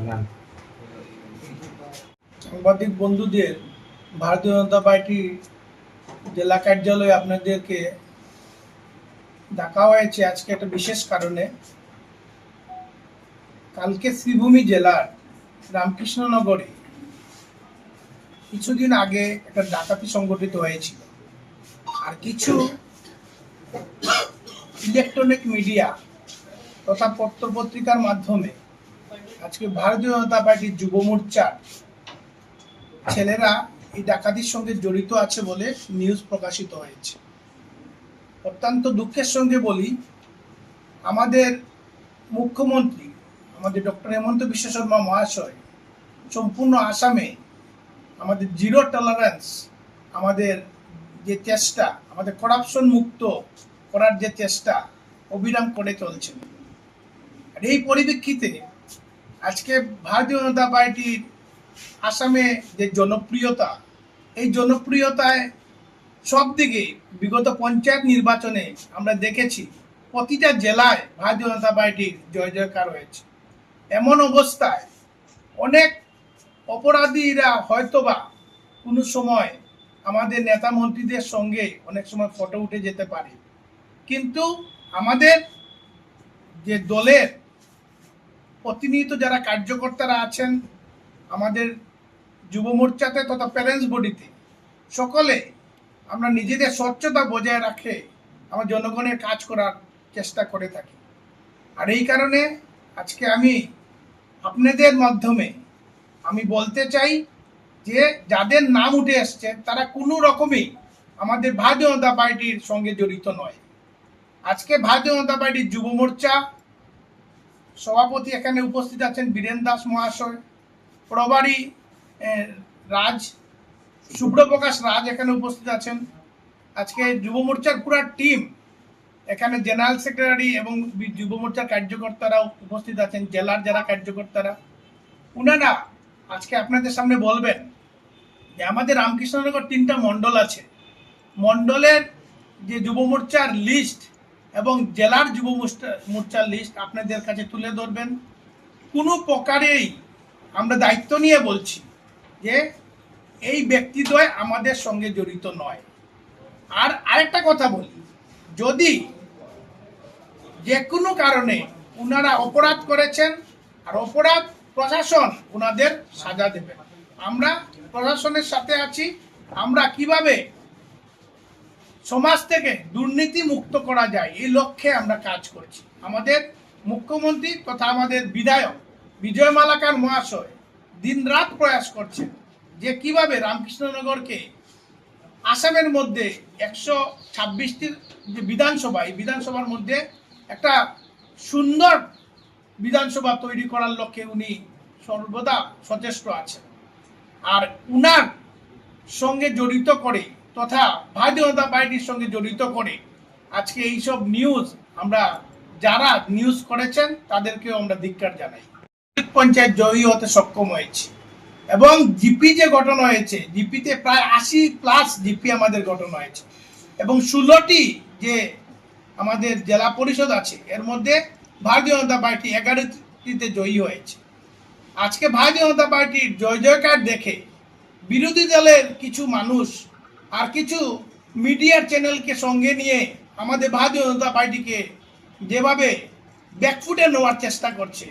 জানান সাংবাদিক বন্ধুদের, ভারতীয় জনতা পার্টি জেলা কার্যালয়ে আপনাদেরকে ডাকা হয়েছে আজকে একটা বিশেষ কারণে। কালকে শ্রীভূমি জেলার রামকৃষ্ণনগরে কিছুদিন আগে একটা ডাকাতি সংগঠিত হয়েছিল। আর কিছু ইলেকট্রনিক মিডিয়া তথা পত্র পত্রিকার মাধ্যমে আজকে ভারতীয় জনতা পার্টির যুব মোর্চার ছেলেরা এই ডাকাতির সঙ্গে জড়িত আছে বলে নিউজ প্রকাশিত হয়েছে। অত্যন্ত দুঃখের সঙ্গে বলি, আমাদের মুখ্যমন্ত্রী, আমাদের ডক্টর হেমন্ত বিশ্ব শর্মা মহাশয় সম্পূর্ণ আসামে আমাদের জিরো টলারেন্স আমাদের যে চেষ্টা, আমাদের করাপশন মুক্ত করার যে চেষ্টা, অবিরাম করে চলছেন। আর এই পরিপ্রেক্ষিতে আজকে ভারতীয় জনতা পার্টির আসামে যে জনপ্রিয়তা, এই জনপ্রিয়তায় সব দিকে বিগত পঞ্চায়েত নির্বাচনে আমরা দেখেছি, প্রতিটা জেলায় ভারতীয় জনতা পার্টির জয় জয়কার হয়েছে। এমন অবস্থায় অনেক অপরাধীরা হয়তোবা কোনো সময় আমাদের নেতা মন্ত্রীদের সঙ্গে অনেক সময় ফটো উঠে যেতে পারে। কিন্তু আমাদের যে দলের প্রতিনিয়ত যারা কার্যকর্তারা আছেন আমাদের যুব মোর্চাতে তথা প্যারেন্টস বডিতে, সকলে আমরা নিজেদের স্বচ্ছতা বজায় রাখে আমার জনগণের কাজ করার চেষ্টা করে থাকি। আর এই কারণে আজকে আমি আপনাদের মাধ্যমে আমি বলতে চাই যে যাদের নাম উঠে এসছে তারা কোনো রকমই আমাদের ভারতীয় জনতা পার্টির সঙ্গে জড়িত নয়। আজকে ভারতীয় জনতা পার্টির যুব মোর্চা সভাপতি এখানে উপস্থিত আছেন বীরেন দাস মহাশয় প্রভারী আহ, রাজ সুব্রপ্রকাশ রাজ এখানে উপস্থিত আছেন। আজকে যুব মোর্চার পুরা টিম এখানে জেনারেল সেক্রেটারি এবং যুব মোর্চার কার্যকর্তারাও উপস্থিত আছেন জেলার যারা কার্যকর্তারা। উনারা আজকে আপনাদের সামনে বলবেন যে আমাদের রামকৃষ্ণনগর তিনটা মণ্ডল আছে। মণ্ডলের যে যুব মোর্চার লিস্ট এবং জেলার যুব মোর্চা- মোর্চার লিস্ট আপনাদের কাছে তুলে ধরবেন। কোনো প্রকারেই আমরা দায়িত্ব নিয়ে বলছি যে এই ব্যক্তিদ্বয় আমাদের সঙ্গে জড়িত নয়। আর আরেকটা কথা বলি, যদি যে কোনো কারণে ওনারা অপরাধ করেছেন, আর অপরাধ প্রশাসন ওনাদের সাজা দেবে। আমরা প্রশাসনের সাথে আছি, আমরা কীভাবে সমাজ থেকে দুর্নীতি মুক্ত করা যায়, এই লক্ষ্যে আমরা কাজ করছি। আমাদের মুখ্যমন্ত্রী তথা আমাদের বিধায়ক বিজয় মালাকার মহাশয় দিনরাত প্রয়াস করছেন যে কীভাবে রামকৃষ্ণনগরকে আসামের মধ্যে একশো ছাব্বিশটির যে বিধানসভা, এই বিধানসভার মধ্যে একটা সুন্দর বিধানসভা তৈরি করার লক্ষ্যে উনি সর্বদা সচেষ্ট আছেন। আর উনার সঙ্গে জড়িত করে তথা ভারতীয় জনতা পার্টির সঙ্গে জড়িত করে আজকে এইসব নিউজ আমরা যারা নিউজ করেছেন, তাদেরকেও আমরা ধিক্কার জানাই। পঞ্চায়েত জয়ী হতে সক্ষম হয়েছে এবং জিপি যে গঠন হয়েছে জিপিতে প্রায় আশি প্লাস জিপি আমাদের গঠন হয়েছে এবং ষোলোটি যে আমাদের জেলা পরিষদ আছে, এর মধ্যে ভারতীয় জনতা পার্টি এগারোটিতে জয়ী হয়েছে। আজকে ভারতীয় জনতা পার্টির জয় জয়কার দেখে বিরোধী দলের কিছু মানুষ আর কিছু মিডিয়ার চ্যানেলকে সঙ্গে নিয়ে আমাদের ভারতীয় জনতা পার্টিকে যেভাবে ব্যাকফুটে নেওয়ার চেষ্টা করছে,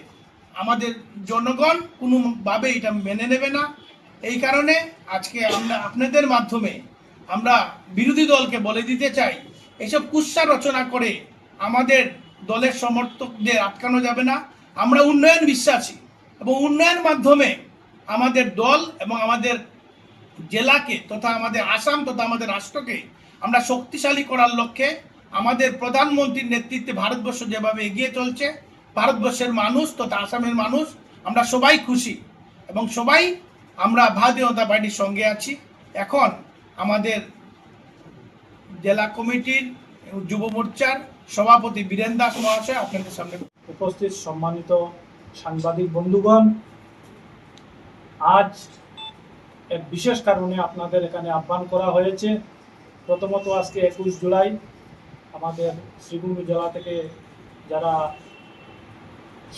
আমাদের জনগণ কোনোভাবে এটা মেনে নেবে না। এই কারণে আজকে আমরা আপনাদের মাধ্যমে আমরা বিরোধী দলকে বলে দিতে চাই, এসব কুৎসা রচনা করে আমাদের দলের সমর্থকদের আটকানো যাবে না। আমরা উন্নয়ন বিশ্বাসী এবং উন্নয়ন মাধ্যমে আমাদের দল এবং আমাদের জেলাকে তথা আমাদের আসাম তথা আমাদের রাষ্ট্রকে আমরা শক্তিশালী করার লক্ষ্যে আমাদের প্রধানমন্ত্রীর নেতৃত্বে ভারতবর্ষ যেভাবে এগিয়ে চলছে, ভারতবর্ষের মানুষ তথা আসামের মানুষ, আমরা সবাই খুশি এবং সবাই আমরা ভারতীয় জনতা পার্টির সঙ্গে আছি। এখন আমাদের জেলা কমিটির যুব মোর্চার সভাপতি বীরেন দাস মহাশয় আপনাদের সামনে উপস্থিত সম্মানিত সাংবাদিক বন্ধুগণ, আজ এক বিশেষ কারণে আপনাদের এখানে আহ্বান করা হয়েছে। প্রথমত আজকে একুশ জুলাই, আমাদের শ্রীভূমি জেলা থেকে যারা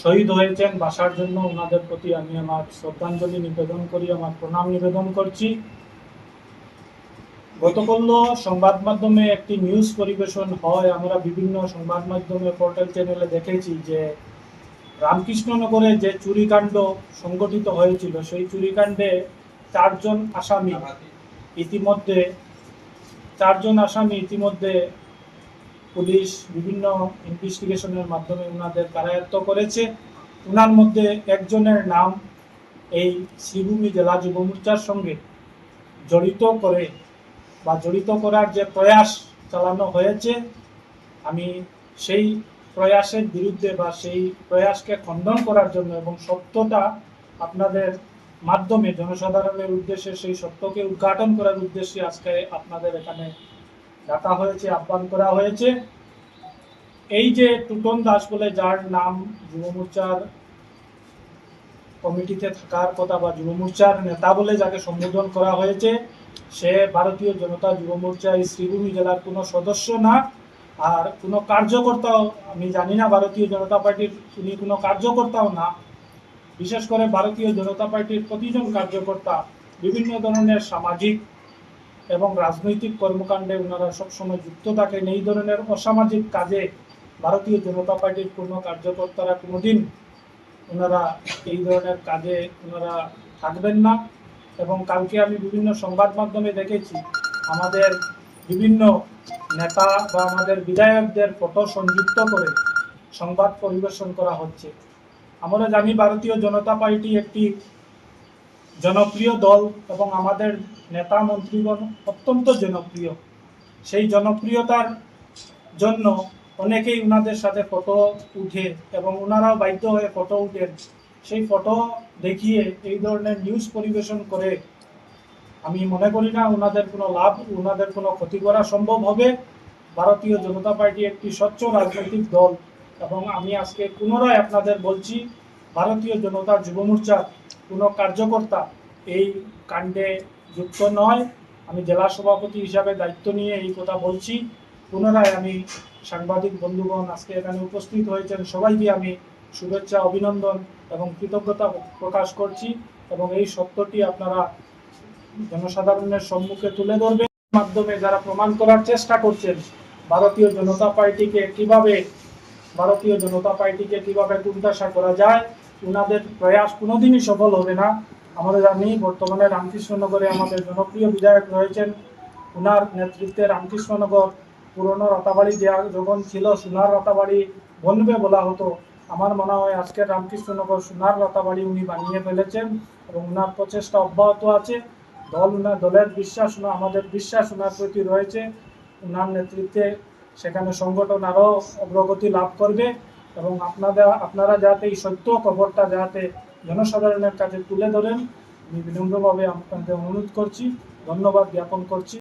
শহীদ হয়েছেন বাসার জন্য, ওনাদের প্রতি আমি আমার শ্রদ্ধাঞ্জলি নিবেদন করি, আমার প্রণাম নিবেদন করছি। গতকাল সংবাদ মাধ্যমে একটি নিউজ পরিবেশন হয়, আমরা বিভিন্ন সংবাদ মাধ্যমে পোর্টাল চ্যানেলে দেখেছি যে রামকৃষ্ণনগরে যে চুরিকাণ্ড সংগঠিত হয়েছিল, সেই চুরিকাণ্ডে চারজন আসামি। ইতিমধ্যে চারজন আসামি ইতিমধ্যে পুলিশ বিভিন্ন ইনভেস্টিগেশনের মাধ্যমে ওনাদের কারায়ত্ত করেছে। ওনার মধ্যে একজনের নাম এই শ্রীভূমি জেলা যুব মোর্চার সঙ্গে জড়িত করে বা জড়িত করার যে প্রয়াস চালানো হয়েছে, আমি সেই প্রয়াসের বিরুদ্ধে বা সেই প্রয়াসকে খণ্ডন করার জন্য এবং সত্যটা আপনাদের মাধ্যমে জনসাধারণের উদ্দেশ্যে সেই সত্যকে উদ্ঘাটন করার উদ্দেশ্যে আজকে আপনাদের এখানে ডাকা হয়েছে, আহ্বান করা হয়েছে। এই যে টুটন দাস বলে যার নাম যুব মোর্চার কমিটিতে থাকার কথা বা যুব মোর্চার নেতা বলে যাকে সম্বোধন করা হয়েছে, সে ভারতীয় জনতা যুব মোর্চা এই শ্রীভূমি জেলার কোনো সদস্য না। আর কোনো কার্যকর্তাও, আমি জানি না ভারতীয় জনতা পার্টির উনি কোনো কার্যকর্তাও না। বিশেষ করে ভারতীয় জনতা পার্টির প্রতিজন কার্যকর্তা বিভিন্ন ধরনের সামাজিক এবং রাজনৈতিক কর্মকাণ্ডে ওনারা সবসময় যুক্ত থাকেন। এই ধরনের অসামাজিক কাজে ভারতীয় জনতা পার্টির কোনো কার্যকর্তারা কোনোদিন ওনারা এই ধরনের কাজে ওনারা থাকবেন না। এবং কালকে আমি বিভিন্ন সংবাদ মাধ্যমে দেখেছি, আমাদের বিভিন্ন নেতা বা আমাদের বিধায়কদের ফটো সংযুক্ত করে সংবাদ পরিবেশন করা হচ্ছে। আমরা জানি ভারতীয় জনতা পার্টি একটি জনপ্রিয় দল এবং আমাদের নেতা মন্ত্রীগণ অত্যন্ত জনপ্রিয়। সেই জনপ্রিয়তার জন্য অনেকেই ওনাদের সাথে ফটো উঠে এবং ওনারাও বাধ্য হয়ে ফটো উঠেন। সেই ফটো দেখিয়ে এই ধরনের নিউজ পরিবেশন করে আমি মনে করি না ওনাদের কোনো লাভ ওনাদের কোনো ক্ষতি করা সম্ভব হবে। ভারতীয় জনতা পার্টি একটি স্বচ্ছ রাজনৈতিক দল। এবং আমি আজকে পুনরায় আপনাদের বলছি, ভারতীয় জনতা যুব মোর্চার কোনো কার্যকর্তা এই কাণ্ডে যুক্ত নয়। আমি জেলা সভাপতি হিসাবে দায়িত্ব নিয়ে এই কথা বলছি। পুনরায় আমি সাংবাদিক বন্ধুগণ আজকে এখানে উপস্থিত হয়েছেন। সবাইকে আমি শুভেচ্ছা, অভিনন্দন এবং কৃতজ্ঞতা প্রকাশ করছি এবং এই সত্যটি আপনারা জনসাধারণের সম্মুখে তুলে ধরবেন। মাধ্যমে যারা প্রমাণ করার চেষ্টা করছেন, ভারতীয় জনতা পার্টিকে কীভাবে ভারতীয় জনতা পার্টিকে কীভাবে কুণ্ঠাসা করা যায় ওনাদের প্রয়াস কোনোদিনই সফল হবে না। আমরা জানি বর্তমানে রামকৃষ্ণনগরে আমাদের জনপ্রিয় বিধায়ক রয়েছেন। ওনার নেতৃত্বে রামকৃষ্ণনগর পুরনো রাতাবাড়ি দেওয়া যখন ছিল, সোনার রাতাবাড়ি বনবে বলা হতো। আমার মনে হয় আজকের রামকৃষ্ণনগর সোনার রাতাবাড়ি উনি বানিয়ে ফেলেছেন এবং ওনার প্রচেষ্টা অব্যাহত আছে। দল ওনার দলের বিশ্বাস আমাদের বিশ্বাস ওনার প্রতি রয়েছে। ওনার নেতৃত্বে সেখানে সংগঠন আরও অগ্রগতি লাভ করবে এবং আপনাদের, আপনারা যাতে এই সত্য খবরটা যাতে জনসাধারণের কাছে তুলে ধরেন, আমি বিনম্রভাবে আপনাদের অনুরোধ করছি, ধন্যবাদ জ্ঞাপন করছি।